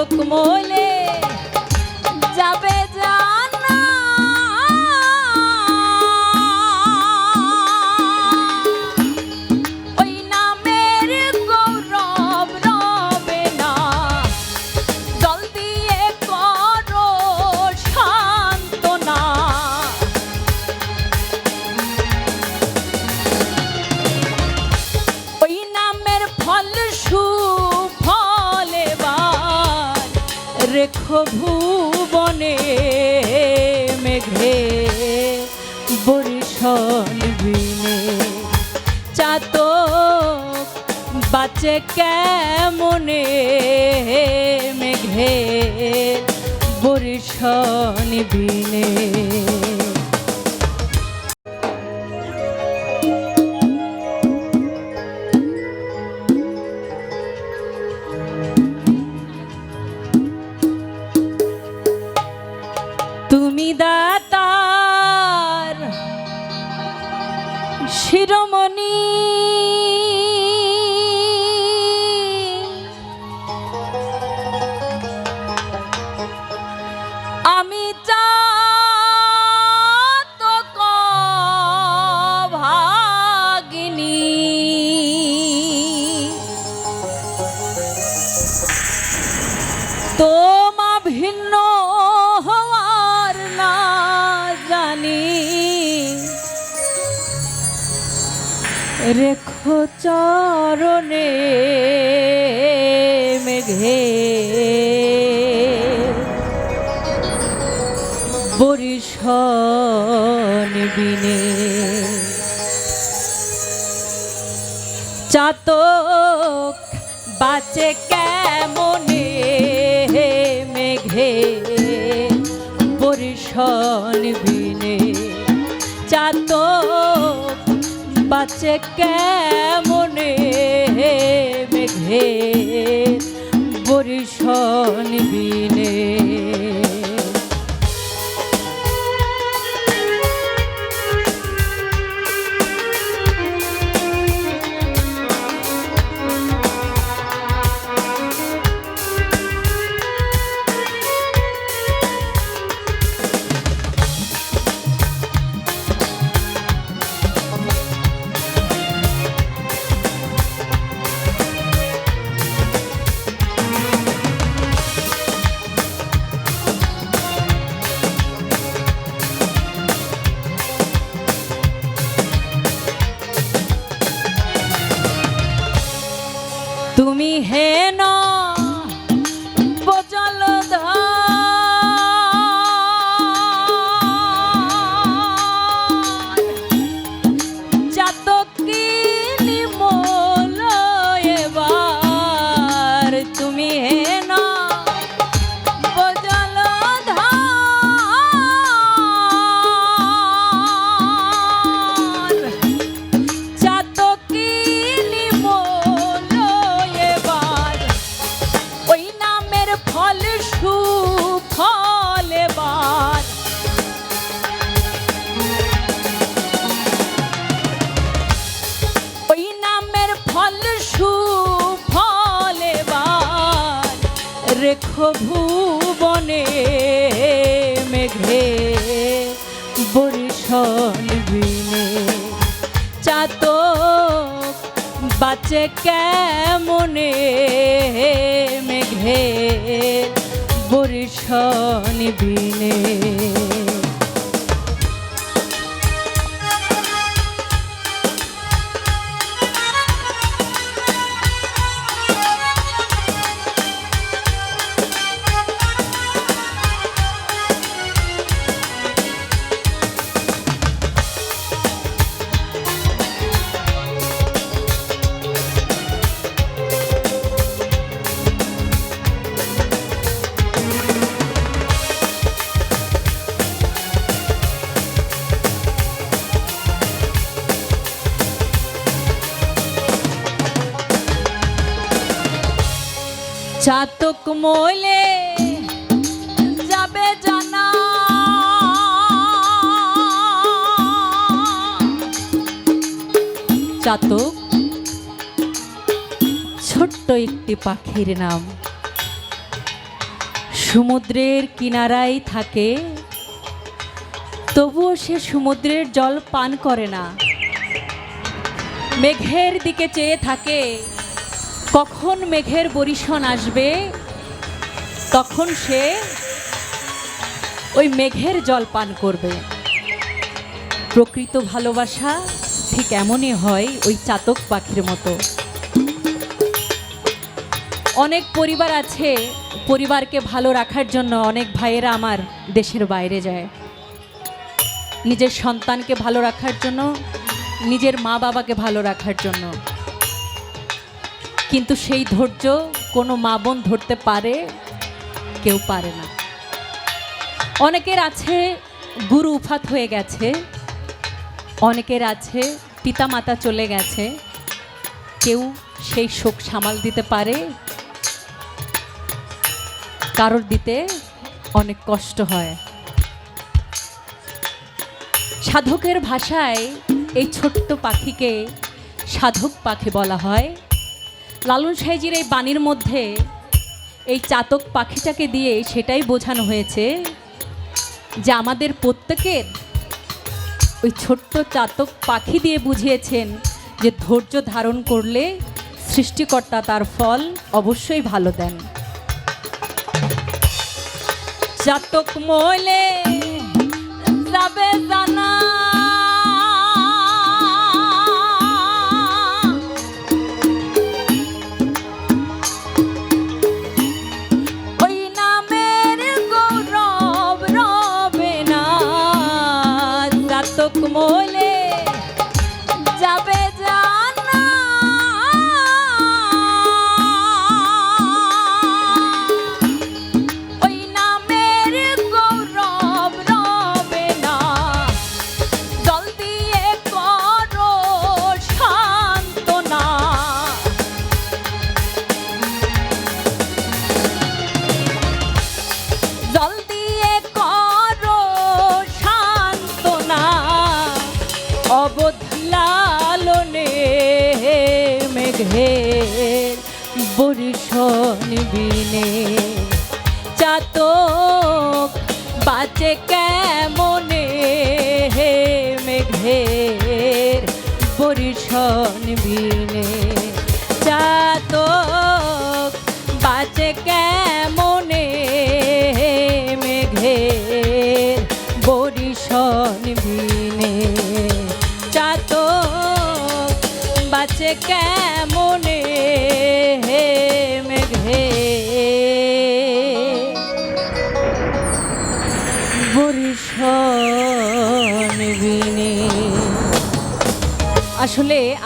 চাতক মোলে রেখো ভুবনে মেঘে বরিশন বিনে। চাতক বাঁচে কেমনে মেঘে বরিশন বিনে। তোমা ভিন্ন হওয়ার না জানি। রেখো চরণে মেঘে। বরিশন বিনে। চাতক বরিশন বিনে চাতক বাঁচে কেমনে মেঘে বরিশন বিনে রেখো ভুবনে মেঘে বরিশন বিনে। চাতক বাঁচে কেমনে মেঘে বরিশন বিনে? চাতক মোলে যাবে জানা। চাতক, ছোট্ট একটি পাখির নাম। সমুদ্রের কিনারায় থাকে, তবুও সে সমুদ্রের জল পান করে না। মেঘের দিকে চেয়ে থাকে, কখন মেঘের বরিশন আসবে? তখন সে ওই মেঘের জল পান করবে। প্রকৃত ভালোবাসা ঠিক এমনই হয় ওই চাতক পাখির মতো। অনেক পরিবার আছে, পরিবারকে ভালো রাখার জন্য অনেক ভাইয়েরা আমার দেশের বাইরে যায়। নিজের সন্তানকে ভালো রাখার জন্য, নিজের মা বাবাকে ভালো রাখার জন্য। কিন্তু সেই ধৈর্য কোনো মা বোন ধরতে পারে কেউ পারে না। অনেকের আছে গুরু উফাত হয়ে গেছে, অনেকের আছে পিতামাতা চলে গেছে, কেউ সেই শোক সামাল দিতে পারে, কারোর দিতে অনেক কষ্ট হয়। সাধকের ভাষায় এই ছোট্ট পাখিকে সাধক পাখি বলা হয়। লালন সাইজির এই বাণীর মধ্যে এই চাতক পাখিটাকে দিয়ে সেটাই বোঝানো হয়েছে যে আমাদের প্রত্যেকের ওই ছোট্ট চাতক পাখি দিয়ে বুঝিয়েছেন যে ধৈর্য ধারণ করলে সৃষ্টিকর্তা তার ফল অবশ্যই ভালো দেন। চাতক মলে যাবে জানা মেঘের বরিশন বিনে। চাতক বাঁচে কেমনে হে মেঘের বরিশন বিনে। চাতক বাঁচে কেমনে বাঁচে কেমনে হে মেঘে? বরিশন বিনে। আসলে